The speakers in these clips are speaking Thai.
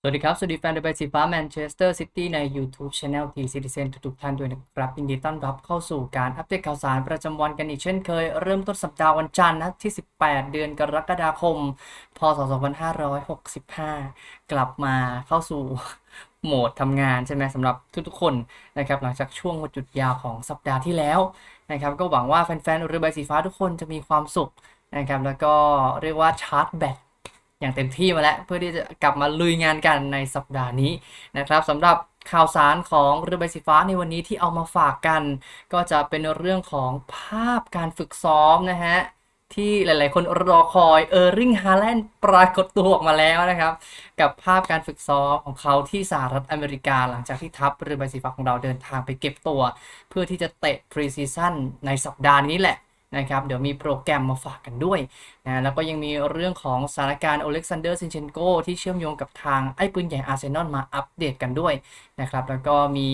สวัสดีครับ สวัสดีแฟนเดอะเบสีฟ้าแมนเชสเตอร์ซิตี้ใน YouTube Channel T Citizen ทุกท่านด้วยนะครับยินดีต้อนรับเข้าสู่การอัปเดตข่าวสารประจำวันกันอีกเช่นเคย เริ่มต้นสัปดาห์วันจันทร์นะที่ 18 เดือนกรกฎาคม พศ 2565 กลับมาเข้าสู่โหมดทำงานใช่ไหมสำหรับทุกๆคนนะครับหลังจากช่วงวันหยุดยาวของสัปดาห์ที่แล้วนะครับก็หวังว่าแฟนๆเรือใบสีฟ้าทุกคนจะมีความสุขนะครับแล้วก็เรียกว่าชาร์จแบต อย่างเต็มที่มาแล้ว เพื่อที่จะกลับมาลุยงานกันในสัปดาห์นี้นะครับสำหรับข่าวสารของเรือใบสีฟ้าในวันนี้ที่เอามาฝากกัน ก็จะเป็นเรื่องของภาพการฝึกซ้อมนะฮะที่หลาย ๆ คนรอคอยเออร์ริงฮาแลนด์ปรากฏตัวออกมาแล้วนะครับ กับภาพการฝึกซ้อมของเขาที่สหรัฐอเมริกา หลังจากที่ทัพเรือใบสีฟ้าของเราเดินทางไปเก็บตัว เพื่อที่จะเตะพรีซีซั่นในสัปดาห์นี้แหละ นะครับเดี๋ยวมีโปรแกรมมาฝากกันด้วยนะแล้วก็ยังมีเรื่องของสถานการณ์โอเล็กซานเดอร์ซินเชนโกที่เชื่อมโยงกับทางไอ้ปืนใหญ่อาร์เซนอลมาอัปเดตกันด้วยนะครับแล้วก็มี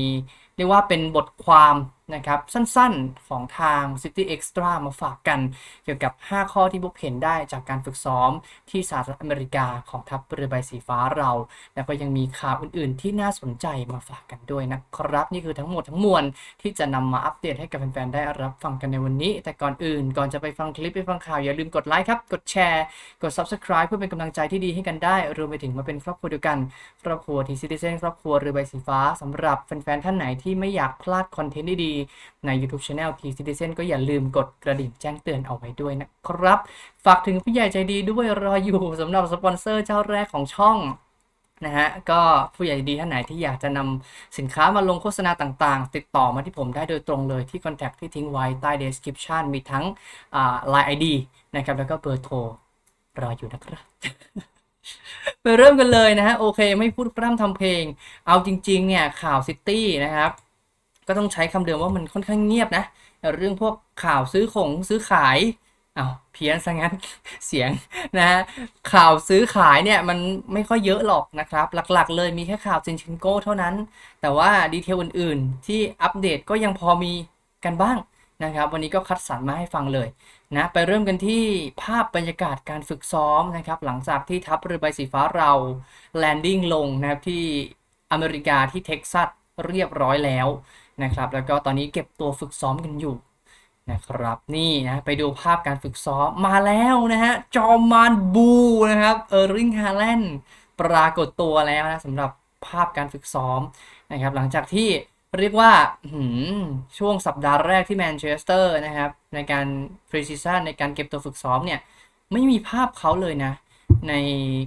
เรียกว่าเป็นบทความนะครับสั้นๆของทาง City Extra มาฝากกัน เกี่ยวกับ 5 ข้อที่พบเห็นได้จากการฝึกซ้อมที่สหรัฐอเมริกาของทัพเรือใบสีฟ้าเรา แล้วก็ยังมีข่าวอื่นๆ ที่น่าสนใจมาฝากกันด้วยนะครับ นี่คือทั้งหมดทั้งมวลที่จะนำมาอัปเดตให้กับแฟนๆได้รับฟังกันในวันนี้ แต่ก่อนอื่นก่อนจะไปฟังคลิปไปฟังข่าวอย่าลืมกดไลค์ครับกดแชร์ กด Subscribe เพื่อเป็นกำลังใจที่ดีให้กันได้รวมไปถึงมาเป็นครอบครัวเดียวกันครอบครัวทีซิติเซนครอบครัวเรือใบสีฟ้าสำหรับแฟนๆท่านไหนที่ไม่อยากพลาดคอนเทนต์ดีใน YouTube Channel T Citizen ก็อย่าลืมกดกระดิ่งแจ้งเตือนเอาไว้ด้วยนะครับ ฝากถึงผู้ใหญ่ใจดีด้วยรออยู่สำหรับสปอนเซอร์เจ้าแรกของช่องนะฮะก็ผู้ใหญ่ดีท่านไหนที่อยากจะนำสินค้ามาลงโฆษณาต่างๆ ติดต่อมาที่ผมได้โดยตรงเลยที่ Contact ที่ทิ้งไว้ใต้ description มีทั้งอ่า Line ID นะครับแล้วก็เบอร์โทรรออยู่นะครับไปเริ่มกันเลยนะฮะโอเค ไม่พูดพร่ำทำเพลง เอาจริง ๆ เนี่ยข่าวซิตี้นะครับ ก็ต้องใช้คำเดิมว่ามันค่อนข้างเงียบนะ เรื่องพวกข่าวซื้อของซื้อขายเอ้าเพี้ยนซะงั้นเสียงนะข่าวซื้อขายเนี่ยมันไม่ค่อยเยอะหรอกนะครับ หลักๆ เลยมีแค่ข่าวเซนชินโก้เท่านั้น แต่ว่าดีเทลอื่นๆ ที่อัปเดตก็ยังพอมีกันบ้างนะครับวันนี้ก็คัดสรรมาให้ฟังเลยนะไปเริ่มกันที่ภาพบรรยากาศการฝึกซ้อมนะครับหลังจากที่ทัพเรือใบสีฟ้าเราแลนดิ้งลงนะครับที่อเมริกาที่เท็กซัสเรียบร้อยแล้ว นะครับ แล้วก็ตอนนี้เก็บตัวฝึกซ้อมกันอยู่นะครับนี่นะไปดูภาพการฝึกซ้อมมาแล้วนะฮะจอมานบูนะครับเออร์ริงฮาแลนด์ปรากฏตัวแล้วนะสำหรับภาพการฝึกซ้อมนะครับ หลังจากที่เรียกว่าช่วงสัปดาห์แรกที่แมนเชสเตอร์นะครับ ในการพรีซิชันในการเก็บตัวฝึกซ้อมเนี่ย ไม่มีภาพเขาเลยนะ ใน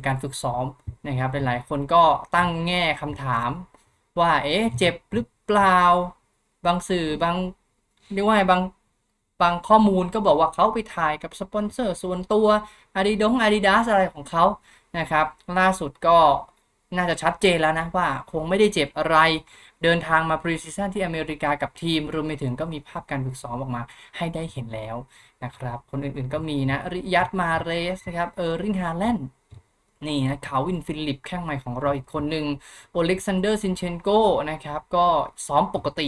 การฝึกซ้อมนะครับหลายๆคนก็ตั้งแง่คำถามว่าเอ๊ะเจ็บหรือเปล่า บางสื่อบางเรียกว่าบางบางข้อมูลก็บอกว่าเขาไปถ่ายกับสปอนเซอร์ส่วนตัว Adidas Adidas อะไรของเขานะครับ ล่าสุดก็น่าจะชัดเจนแล้วนะว่าคงไม่ได้เจ็บอะไรเดินทางมาพรีซีซั่นที่อเมริกากับทีม รวมไปถึงก็มีภาพการฝึกซ้อมออกมาให้ได้เห็นแล้วนะครับ คนอื่นๆก็มีนะริยัตมาเรสนะครับเออร์ริงฮาแลนด์นี่นะคาวินฟิลิปแข้งใหม่ของเราอีกคนหนึ่งโอเล็กซานเดอร์ซินเชนโกนะครับ ก็ซ้อมปกติ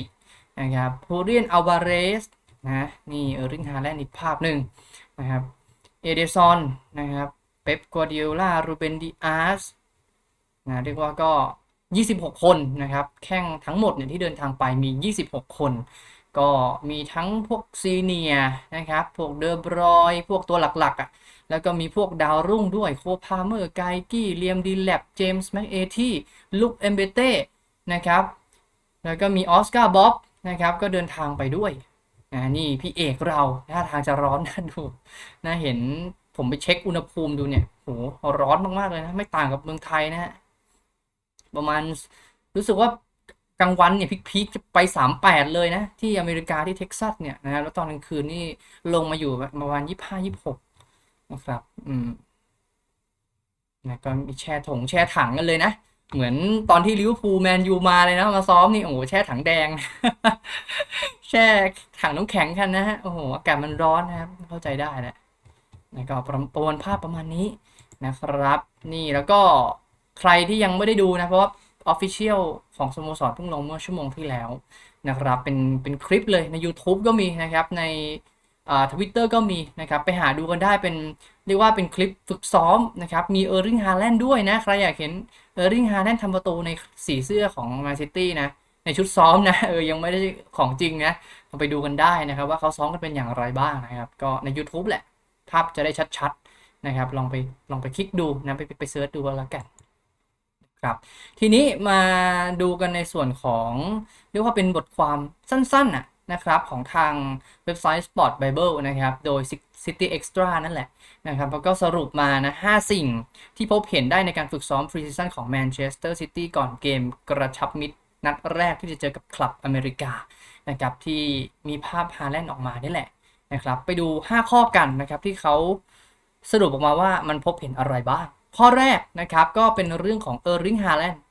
นะครับโพเรียนอัลวาเรสนะนี่เออริงฮาแลนด์อีกภาพหนึ่งนะครับเอเดซอนนะครับเป๊ปกัวดิโอลารูเบนดิอาสนะเรียกว่าก็ 26 คนนะครับ แข้งทั้งหมดเนี่ยที่เดินทางไปมี 26 คน ก็มีทั้งพวกซีเนียนะครับ พวกเดอร์บรอยพวกตัวหลักๆอะแล้วก็มีพวกดาวรุ่งด้วยโคพาเมอร์ไกกี้เลียมดีแลบเจมส์แม็กเอที่ลุคเอมเบเต้นะครับ แล้วก็มีออสการ์บ๊อบ นะครับ ก็เดินทางไปด้วยนะนี่พี่เอกเราท่าทางจะร้อนนะดูนะเห็นผมไปเช็คอุณหภูมิดูเนี่ยโหร้อนมากๆเลยนะไม่ต่างกับเมืองไทยนะฮะประมาณรู้สึกว่ากลางวันเนี่ยพีคๆจะไป 38 เลยนะ ที่อเมริกาที่เท็กซัสเนี่ยนะแล้วตอนกลางคืนนี่ลงมาอยู่ประมาณ 25 26นะครับ อืมนะก็มีแช่ถงแช่ถังกันเลยนะ เหมือนตอนที่ลิเวอร์พูลแมนยูมาเลยนะ มาซ้อมนี่โอ้โหแช่ถังแดง แช่ถังน้ำแข็งกันนะฮะโอ้โหอากาศมันร้อนนะครับ เข้าใจได้แหละนะก็ประประมวลภาพประมาณนี้นะครับ นี่แล้วก็ใครที่ยังไม่ได้ดูนะ เพราะว่า Official ของสโมสรเพิ่งลงเมื่อชั่วโมงที่แล้วนะครับ เป็นเป็นคลิปเลยใน YouTube ก็มีนะครับใน ทวิตเตอร์ก็มีนะครับไปหาดูกันได้เป็นเรียกว่าเป็นคลิปฝึกซ้อมนะครับมีเออร์ริงฮาแลนด์ด้วยนะ ใครอยากเห็นเออร์ลิงฮาแลนด์ทำประตูในสีเสื้อของแมนซิตี้นะในชุดซ้อมนะเออยังไม่ได้ของจริงนะลองไปดูกันได้นะครับ ว่าเขาซ้อมกันเป็นอย่างไรบ้างนะครับ ก็ใน YouTube แหละ ภาพจะได้ชัดๆนะครับ ลองไปลองไปคลิกดูนะไปไปเซิร์ชดูแล้วกันครับทีนี้มาดูกันในส่วนของเรียกว่าเป็นบทความสั้นๆน่ะ นะครับของทางเว็บไซต์ Sport Bible นะครับ โดย City Extra นั่นแหละนะครับแล้วก็สรุปมานะ5สิ่งที่พบเห็นได้ในการฝึกซ้อมฟรีซีซั่นของแมนเชสเตอร์ซิตี้ก่อนเกมกระชับมิตรนัดแรกที่จะเจอกับคลับอเมริกานะครับที่มีภาพฮาแลนด์ออกมานี่แหละนะครับไปดู 5 ข้อกันนะครับที่เขาสรุปออกมาว่ามันพบเห็นอะไรบ้าง ข้อแรกนะครับก็เป็นเรื่องของเออร์ริงฮาแลนด์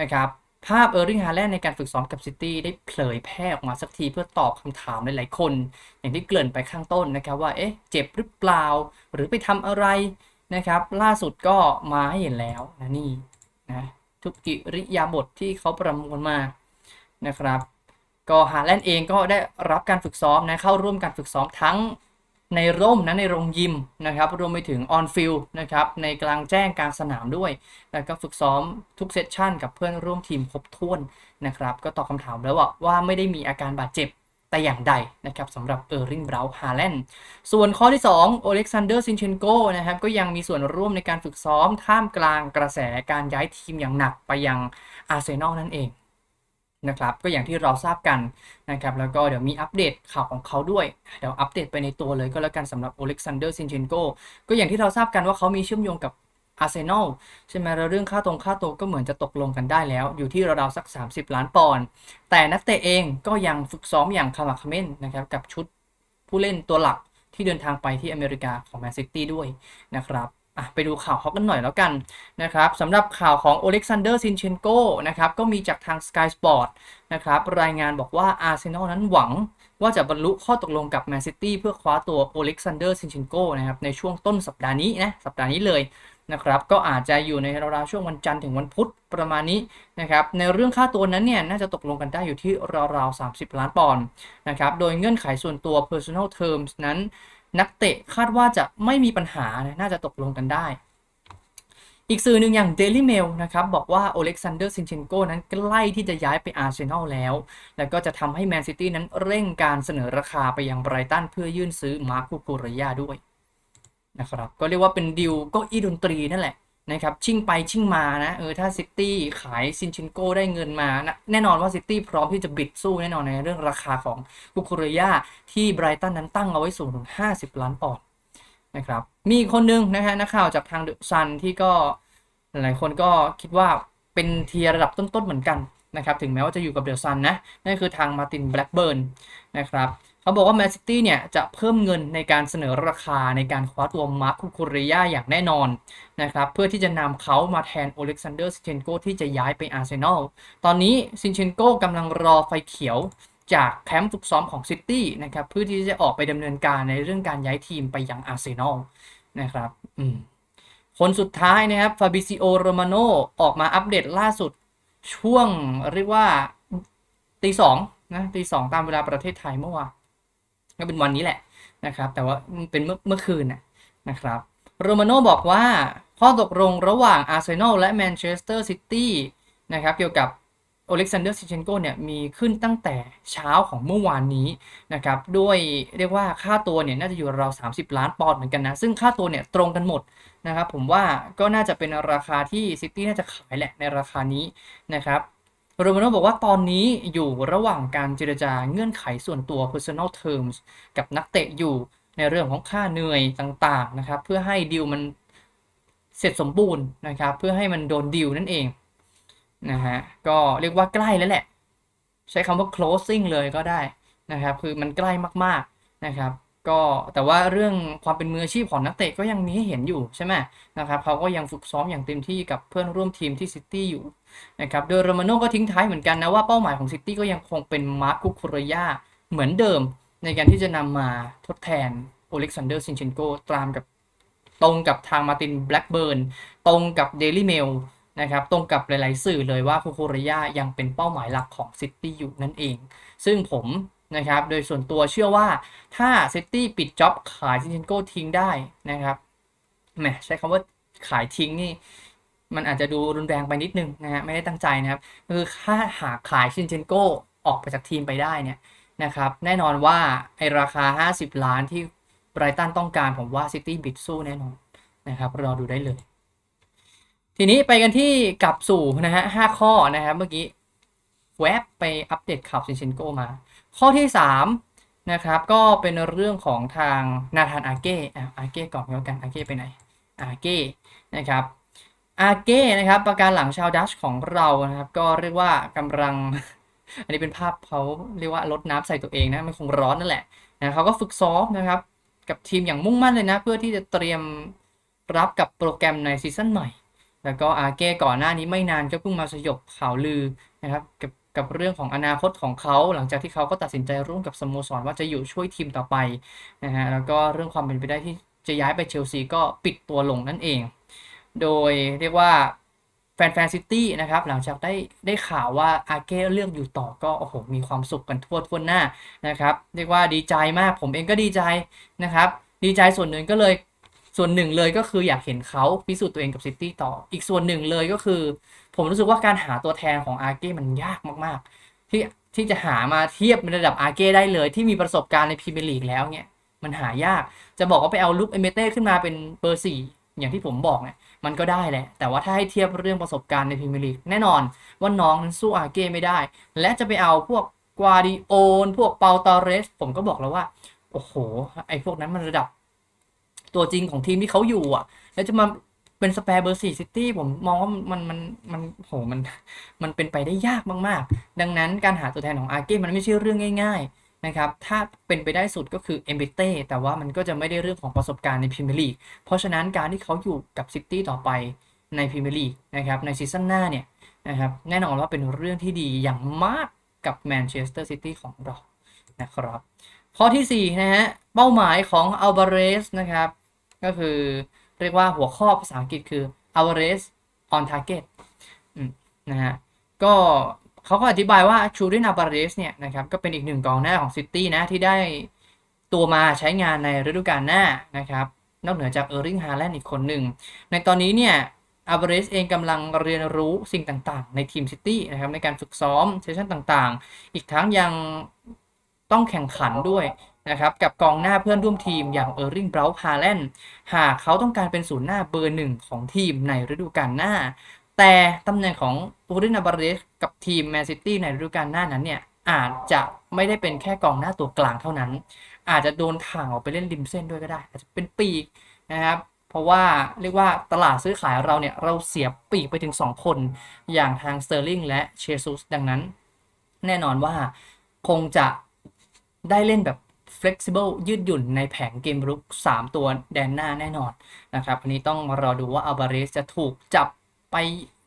นะครับ ภาพเออร์ริงฮาแลนด์ในการฝึกซ้อมกับซิตี้ได้เผยแพร่ออกมาสักทีเพื่อตอบคำถามหลายๆคน อย่างที่เกริ่นไปข้างต้นนะครับว่า เอ๊ะ เจ็บหรือเปล่า หรือไปทำอะไรนะครับ ล่าสุดก็มาให้เห็นแล้วนะนี่นะทุกกิริยาบทที่เขาประมวลมานะครับ ก็ฮาแลนด์เองก็ได้รับการฝึกซ้อมนะเข้าร่วมการฝึกซ้อมทั้ง ในร่มนะในโรงยิมนะครับรวมไปถึงออนฟิลนะครับในกลางแจ้งกลางสนามด้วยแล้วก็ฝึกซ้อมทุกเซสชั่นกับเพื่อนร่วมทีมครบถ้วนนะครับก็ตอบคำถามแล้วว่าว่าไม่ได้มีอาการบาดเจ็บแต่อย่างใดนะครับสำหรับเออร์ริงบราวน์ฮาแลนด์ส่วนข้อที่ 2 โอเล็กซานเดอร์ซินเชนโกนะครับก็ยังมีส่วนร่วมในการฝึกซ้อมท่ามกลางกระแสการย้ายทีมอย่างหนักไปยังอาร์เซนอลนั่นเอง นะครับก็อย่างที่เราทราบกันนะครับแล้วก็เดี๋ยวมีอัปเดตข่าวของเขาด้วย เดี๋ยวอัปเดตไปในตัวเลยก็แล้วกันสำหรับโอเล็กซานเดอร์ซินเชนโกก็อย่างที่เราทราบกันว่าเขามีเชื่อมโยงกับอาร์เซนอลใช่ไหมแล้วเรื่องค่าตรงค่าตัวก็เหมือนจะตกลงกันได้แล้ว อยู่ที่ราวๆสัก 30 ล้านปอนด์แต่นักเตะเองก็ยังฝึกซ้อมอย่างขมักเขม้นนะครับกับชุดผู้เล่นตัวหลักที่เดินทางไปที่อเมริกาของแมนซิตี้ด้วยนะครับ อะไปดูข่าวเขากันหน่อยแล้วกันนะครับสำหรับข่าวของโอเล็กซานเดอร์ซินเชนโกนะครับก็มีจากทาง Sky Sport นะครับรายงานบอกว่าอาร์เซนอลนั้นหวังว่าจะบรรลุข้อตกลงกับแมนซิตี้เพื่อคว้าตัวโอเล็กซานเดอร์ซินเชนโกนะครับในช่วงต้นสัปดาห์นี้นะสัปดาห์นี้เลยนะครับก็อาจจะอยู่ในราวๆช่วงวันจันทร์ถึงวันพุธประมาณนี้นะครับในเรื่องค่าตัวนั้นเนี่ยน่าจะตกลงกันได้อยู่ที่ราวๆ30 ล้านปอนด์นะครับโดยเงื่อนไขส่วนตัว personal terms นั้น นักเตะคาดว่าจะไม่มีปัญหานะน่าจะตกลงกันได้ อีกสื่อหนึ่งอย่าง Daily Mail นะครับ บอกว่าโอเล็กซานเดอร์ซินเชนโกนั้นใกล้ที่จะย้ายไปอาร์เซนอลแล้ว แล้วก็จะทำให้แมนซิตี้นั้นเร่งการเสนอราคาไปยังไบรตันเพื่อยื่นซื้อมาร์คูโกเรยาด้วยนะครับก็เรียกว่าเป็นดิวก็อีดนตรีนั่นแหละ นะครับชิ่งไปชิ่งมานะเออถ้าซิตี้ขายซินเชนโก้ได้เงินมานะแน่นอนว่าซิตี้พร้อมที่จะบิดสู้แน่นอนในเรื่องราคาของกุคุเรยาที่ไบรตันนั้นตั้งเอาไว้สูงถึง 50 ล้านปอนด์นะครับมีคนนึงนะฮะนักข่าวจากทางเดอะซันที่ก็หลายคนก็คิดว่าเป็นเทียร์ระดับต้นๆเหมือนกันนะครับถึงแม้ว่าจะอยู่กับเดอะซันนะนั่นคือทางมาตินแบล็กเบิร์นนะครับ เขาบอกว่าแมนซิตี้เนี่ย จะเพิ่มเงินในการเสนอราคาในการคว้าตัวมาร์คคูคุเรยาอย่างแน่นอนนะครับเพื่อที่จะนำเขามาแทนโอเล็กซานเดอร์ซินเชนโกที่จะย้ายไปอาร์เซนอลตอนนี้ซินเชนโกกำลังรอไฟเขียวจากแคมป์ฝึกซ้อมของซิตี้นะครับเพื่อที่จะออกไปดำเนินการในเรื่องการย้ายทีมไปยังอาร์เซนอลนะครับคนสุดท้ายนะครับฟาบิซิโอโรมาโนออกมาอัปเดตล่าสุดช่วงเรียกว่าตีสองนะตีสองตามเวลาประเทศไทยเมื่อวาน ก็เป็นวันนี้แหละนะครับ แต่ว่าเป็นเมื่อเมื่อคืนนะนะครับ โรมาโน่บอกว่าข้อตกลงระหว่างอาร์เซนอลและแมนเชสเตอร์ซิตี้นะครับเกี่ยวกับโอเล็กซานเดอร์ซิเชนโกเนี่ยมีขึ้นตั้งแต่เช้าของเมื่อวานนี้นะครับด้วยเรียกว่าค่าตัวเนี่ยน่าจะอยู่ราว30 ล้านปอนด์เหมือนกันนะ ซึ่งค่าตัวเนี่ยตรงกันหมดนะครับผมว่าก็น่าจะเป็นราคาที่ซิตี้น่าจะขายแหละในราคานี้นะครับ โรมาโนบอกว่าตอนนี้อยู่ระหว่างการเจรจาเงื่อนไขส่วนตัว personal terms กับนักเตะอยู่ในเรื่องของค่าเหนื่อยต่างๆนะครับเพื่อให้ดีลมันเสร็จสมบูรณ์นะครับเพื่อให้มันโดนดีลนั่นเองนะฮะก็เรียกว่าใกล้แล้วแหละ ใช้คำว่า closing เลยก็ได้นะครับคือมันใกล้มากๆนะครับ ก็แต่ว่าเรื่องความเป็นมืออาชีพของนักเตะก็ยังมีให้เห็นอยู่ใช่ไหมนะครับเขาก็ยังฝึกซ้อมอย่างเต็มที่กับเพื่อนร่วมทีมที่ซิตี้อยู่นะครับโดยโรมาโน่ก็ทิ้งท้ายเหมือนกันนะว่าเป้าหมายของซิตี้ก็ยังคงเป็นมาร์คุคุรยาเหมือนเดิม ในการที่จะนำมาทดแทนโอเล็กซานเดอร์ซินเชนโกตามกับตรงกับทางมาตินแบล็กเบิร์นตรงกับเดลี่เมลนะครับตรงกับหลาย ๆ สื่อเลยว่าคุคุรยายังเป็นเป้าหมายหลักของซิตี้อยู่นั่นเอง ซึ่งผม นะครับ โดยส่วนตัวเชื่อว่าถ้าเซิตี้ปิดจ็อบขายซินเชนโกทิ้งได้นะครับแหมใช้คำว่าขายทิ้งนี่ มันอาจจะดูรุนแรงไปนิดนึงนะฮะไม่ได้ตั้งใจนะครับคือถ้าหากขายชินเชนโกออกไปจากทีมไปได้เนี่ยนะครับแน่นอนว่าไอราคา 50 ล้านที่ไบรตันต้องการผมว่าซิตี้บิดสู้แน่นอนนะครับรอดูได้เลย ทีนี้ไปกันที่กลับสู่นะฮะห้าข้อนะครับเมื่อกี้แวบไปอัปเดตข่าวชินเชนโกมา ข้อที่3นะครับก็เป็นเรื่องของทางนาธานอาเก้อาเก้ก่อนแล้วกันอาเก้ไปไหนอาเก้นะครับอาเก้นะครับประการหลังชาวดัชของเรานะครับก็เรียกว่ากำลัง อันนี้เป็นภาพเขาเรียกว่าลดน้ำใส่ตัวเองนะมันคงร้อนนั่นแหละนะเขาก็ฝึกซ้อมนะครับกับทีมอย่างมุ่งมั่นเลยนะ เพื่อที่จะเตรียมรับกับโปรแกรมในซีซั่นใหม่ แล้วก็อาเก้ก่อนหน้านี้ไม่นานก็เพิ่งมาสยบข่าวลือนะครับกับ กับเรื่องของอนาคตของเขาหลังจากที่เขาก็ตัดสินใจร่วมกับสโมสรว่าจะอยู่ช่วยทีมต่อไปนะฮะแล้วก็เรื่องความเป็นไปได้ที่จะย้ายไปเชลซีก็ปิดตัวลงนั่นเอง โดยเรียกว่าแฟนแฟนซิตี้นะครับหลังจากได้ได้ข่าวว่าอาเก้เลือกอยู่ต่อก็โอ้โหมีความสุขกันทั่วทั่วหน้านะครับเรียกว่าดีใจมากผมเองก็ดีใจนะครับดีใจส่วนหนึ่งก็เลย ส่วนหนึ่งเลยก็คืออยากเห็นเขาพิสูจน์ตัวเองกับซิตี้ต่อ อีกส่วนหนึ่งเลยก็คือ ผมรู้สึกว่าการหาตัวแทนของอาเก้มันยากมากๆ ที่ที่จะหามาเทียบในระดับอาเก้ได้เลย ที่มีประสบการณ์ในพรีเมียร์ลีกแล้วเนี่ยมันหายากจะบอกว่าไปเอาลุคเอเมเต้ขึ้นมาเป็นเบอร์สี่อย่างที่ผมบอกเนี่ยมันก็ได้แหละ แต่ว่าถ้าให้เทียบเรื่องประสบการณ์ในพรีเมียร์ลีกแน่นอนว่าน้องนั้นสู้อาเก้ไม่ได้ และจะไปเอาพวกกวาดิโอนพวกเปาตอเรส ผมก็บอกแล้วว่า โอ้โห ไอ้พวกนั้นมันระดับ ตัวจริงของทีมที่เขาอยู่อะ แล้วจะมาเป็นสเปร์เบอร์สี่ซิตี้ผมมองว่ามันมันมันโหมันมันเป็นไปได้ยากมากๆ ดังนั้นการหาตัวแทนของอาเก้มันไม่ใช่เรื่องง่าย ๆ นะครับ ถ้าเป็นไปได้สุดก็คือเอมเบเต้แต่ว่ามันก็จะไม่ได้เรื่องของประสบการณ์ในพรีเมียร์ลีกเพราะฉะนั้นการที่เขาอยู่กับซิตี้ต่อไปในพรีเมียร์ลีกนะครับในซีซั่นหน้าเนี่ยนะครับแน่นอนว่าเป็นเรื่องที่ดีอย่างมากกับแมนเชสเตอร์ซิตี้ของเรานะครับข้อที่4นะฮะเป้าหมายของอัลบาเรสนะครับ ก็คือเรียกว่าหัวข้อภาษาอังกฤษคือ Alvarez on target นะฮะก็เขาก็อธิบายว่าชูรินอัลบาเรสเนี่ยนะครับก็เป็นอีกหนึ่งกองหน้าของซิตี้นะที่ได้ตัวมาใช้งานในฤดูกาลหน้านะครับนอกเหนือจากเออร์ริงฮาแลนด์อีกคนหนึ่ง ในตอนนี้เนี่ยอัลบาเรสเองกำลังเรียนรู้สิ่งต่างๆ ในทีมซิตี้นะครับในการฝึกซ้อมเซสชั่นต่างๆ อีกทั้งยังต้องแข่งขันด้วย นะครับกับกองหน้าเพื่อนร่วมทีมอย่างเออร์ริงเบราฮาแลนด์หากเขาต้องการเป็นศูนย์หน้าเบอร์หนึ่งของทีมในฤดูกาลหน้า แต่ตำแหน่งของอูรินาบาเรสกับทีมแมนซิตี้ในฤดูกาลหน้านั้นเนี่ยอาจจะไม่ได้เป็นแค่กองหน้าตัวกลางเท่านั้น อาจจะโดนถ่างออกไปเล่นริมเส้นด้วยก็ได้ อาจจะเป็นปีกนะครับเพราะว่าเรียกว่าตลาดซื้อขายเราเนี่ยเราเสียปีกไปถึง 2 คนอย่างทางสเตอร์ลิงและเชซุสดังนั้น แน่นอนว่าคงจะได้เล่นแบบ flexible ยืดหยุ่นในแผงเกมรุก 3 ตัวแดนหน้าแน่นอนนะครับอันนี้ต้องรอดูว่าอัลบาเรสจะถูกจับไป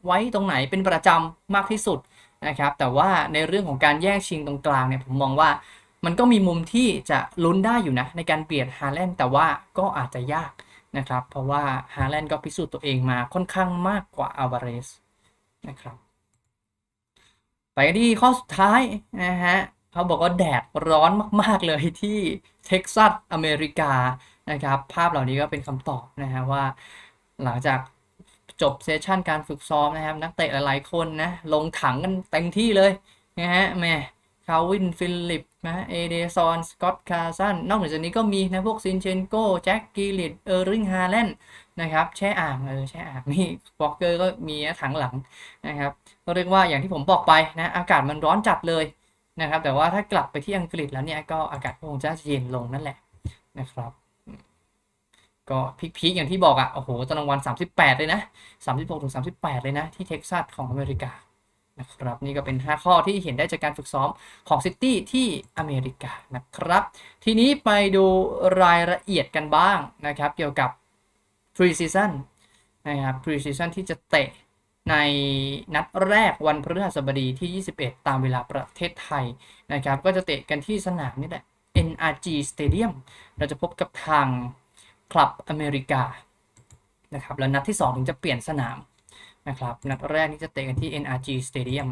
ไว้ตรงไหนเป็นประจำมากที่สุดนะครับแต่ว่าในเรื่องของการแย่งชิงตรงกลางเนี่ยผมมองว่ามันก็มีมุมที่จะลุ้นได้อยู่นะในการเปลี่ยนฮาแลนด์แต่ว่าก็อาจจะยากนะครับ เพราะว่าฮาแลนด์ก็พิสูจน์ตัวเองมาค่อนข้างมากกว่าอัลบาเรสนะครับไปที่ข้อสุดท้ายนะฮะ เขาบอกว่าแดดร้อนมาก ๆ เลยที่เท็กซัสอเมริกานะครับ ภาพเหล่านี้ก็เป็นคำตอบนะฮะว่าหลังจากจบเซสชันการฝึกซ้อมนะครับ นักเตะหลาย ๆ คนนะ ลงถังกันเต็มที่เลยนะฮะแม่คาวินฟิลิปนะเอเดซอนสกอตคาร์สันนอกจากนี้ก็มีนะพวกซินเชนโกแจ็คกิลิตเออร์ริงฮาแลนด์นะครับแช่อ่างเออแช่อ่างนี่บล็อกเกอร์ก็มีถังหลังนะครับก็เรียกว่าอย่างที่ผมบอกไปนะอากาศมันร้อนจัดเลย นะครับ แต่ว่าถ้ากลับไปที่อังกฤษแล้วเนี่ยก็อากาศคงจะเย็นลงนั่นแหละนะครับ ก็พีคๆอย่างที่บอกอะ่ะโอ้โหตอนกลางวัน 38 เลยนะ 36ถึง38 เลยนะ ที่เท็กซัสของอเมริกานะครับนี่ก็เป็น 5 ข้อที่เห็นได้จากการฝึกซ้อมของซิตี้ที่อเมริกานะครับ ทีนี้ไปดูรายละเอียดกันบ้างนะครับ เกี่ยวกับ pre season นะครับ pre season ที่จะเตะ ในนัดแรกวันพฤหัสบดีที่ 21 ตามเวลาประเทศไทยนะครับ ก็จะเตะกันที่สนามนี่แหละ NRG Stadium เราจะพบกับทางคลับอเมริกานะครับแล้วนัดที่ 2 ถึงจะเปลี่ยนสนามนะครับนัดแรกนี่จะเตะกันที่ NRG Stadium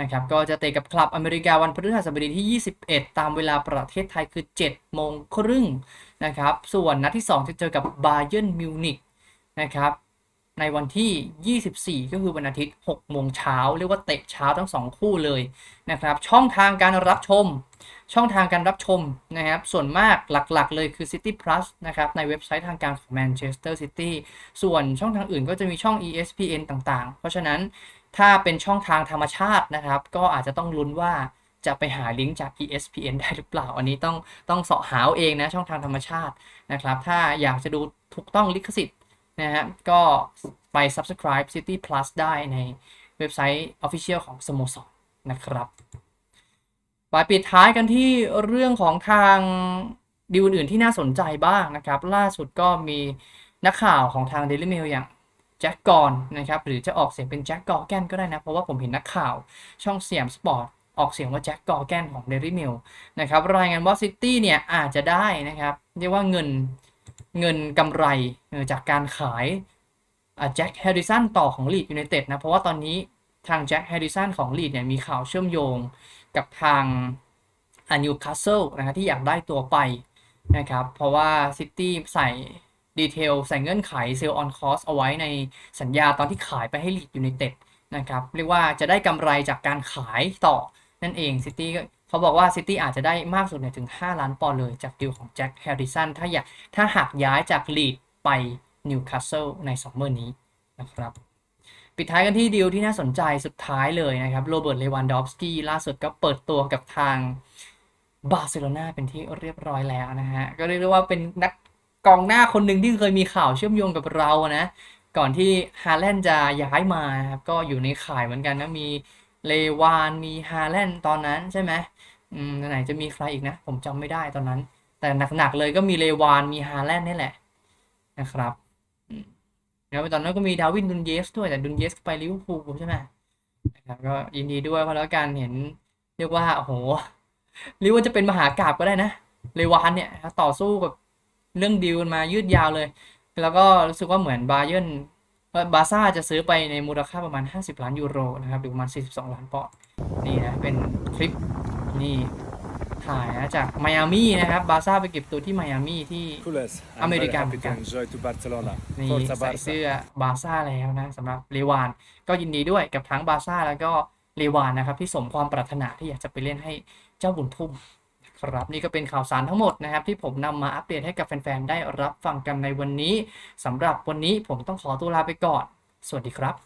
นะครับก็จะเตะกับคลับอเมริกาวันพฤหัสบดีที่ 21 ตามเวลาประเทศไทยคือ 7 โมงครึ่งนะครับส่วนนัดที่ 2 จะเจอกับบาเยิร์นมิวนิกนะครับ ในวันที่ 24 ก็คือวันอาทิตย์ 6 โมงเช้า เรียกว่าเตะเช้าทั้ง 2 คู่เลยนะครับ ช่องทางการรับชม ช่องทางการรับชมนะครับ ส่วนมากหลักๆ เลยคือ City Plus นะครับ ในเว็บไซต์ทางการของ Manchester City ส่วนช่องทางอื่นก็จะมีช่อง ESPN ต่างๆ เพราะฉะนั้นถ้าเป็นช่องทางธรรมชาตินะครับ ก็อาจจะต้องลุ้นว่าจะไปหาลิงก์จาก ESPN ได้หรือเปล่า อันนี้ต้องต้องเสาะหาเองนะช่องทางธรรมชาตินะครับ ถ้าอยากจะดูถูกต้องลิขสิทธิ นะฮะก็ไป subscribe City Plus ได้ในเว็บไซต์ Official ของสโมสรนะครับไปปิดท้ายกันที่เรื่องของทางดีลอื่นๆที่น่าสนใจบ้างนะครับ ล่าสุดก็มีนักข่าวของทาง Daily Mail อย่างแจ็คกอนนะครับ หรือจะออกเสียงเป็นแจ็คกอร์แกนก็ได้นะ เพราะว่าผมเห็นนักข่าวช่องเสียมสปอร์ตออกเสียงว่าแจ็คกอร์แกนของ Daily Mail นะครับ รายงานว่าซิตี้เนี่ยอาจจะได้นะครับ เรียกว่าเงิน เงินกำไรจากการขายแจ็คแฮร์ริสันต่อของลีดยูไนเต็ดนะ เพราะว่าตอนนี้ทางแจ็คแฮร์ริสันของลีดเนี่ยมีข่าวเชื่อมโยงกับทางอานิวคาสเซิลนะครับที่อยากได้ตัวไปนะครับ เพราะว่าซิตี้ใส่ดีเทลใส่เงื่อนไขเซลล์ออนคอสเอาไว้ในสัญญาตอนที่ขายไปให้ลีดยูไนเต็ดนะครับ เรียกว่าจะได้กำไรจากการขายต่อนั่นเองซิตี้ก็ เขาบอกว่าซิตี้อาจจะได้มากสุดเนี่ยถึง 5 ล้านปอนด์เลยจากดีลของแจ็คแฮร์ริสันถ้าอยากถ้าหากย้ายจากลีดไปนิวคาสเซิลในซัมเมอร์นี้นะครับ ปิดท้ายกันที่ดีลที่น่าสนใจสุดท้ายเลยนะครับโรเบิร์ตเลวันดอฟสกี้ล่าสุดก็เปิดตัวกับทางบาร์เซโลนาเป็นที่เรียบร้อยแล้วนะฮะ ก็เรียกได้ว่าเป็นนักกองหน้าคนหนึ่งที่เคยมีข่าวเชื่อมโยงกับเรานะ ก่อนที่ฮาแลนด์จะย้ายมานะครับก็อยู่ในข่ายเหมือนกันนะ มี เลวานมีฮาแลนด์ตอนนั้นใช่ไหมอืมไหนจะมีใครอีกนะ ผมจำไม่ได้ตอนนั้น แต่หนักๆเลยก็มีเลวานมีฮาแลนด์นี่แหละนะครับแล้วตอนนั้นก็มีดาวินดุนเยสด้วยแต่ดุนเยสไปลิเวอร์พูลใช่ไหมนะครับก็ยินดีด้วยเพราะแล้วกันเห็นเรียกว่าโอ้โหเรียกว่าจะเป็นมหากราบก็ได้นะเลวานเนี่ยต่อสู้กับเรื่องดีลมายืดยาวเลย แล้วก็รู้สึกว่าเหมือนบาเยิร์น บาซ่าจะซื้อไปในมูลค่าประมาณ 50 ล้านยูโรนะครับหรือประมาณ 42 ล้านปอนด์นี่นะ เป็นคลิปนี่ถ่ายนะจากไมอามี่นะครับ บาซ่าไปเก็บตัวที่ไมอามี่ที่ Kules, I'm American very happy to fan. enjoy to Barcelona. นี่ Forza ใส่ Barca. เสื้อบาซ่าแล้วนะสำหรับเลวาน ก็ยินดีด้วยกับทั้งบาซ่าแล้วก็เลวานนะครับ ที่สมความปรารถนาที่อยากจะไปเล่นให้เจ้าบุญทุ่ม ครับนี่ก็เป็นข่าวสารทั้งหมดนะครับ ที่ผมนำมาอัปเดตให้กับแฟนๆได้รับฟังกันในวันนี้สำหรับวันนี้ผมต้องขอตัวลาไปก่อน สวัสดีครับ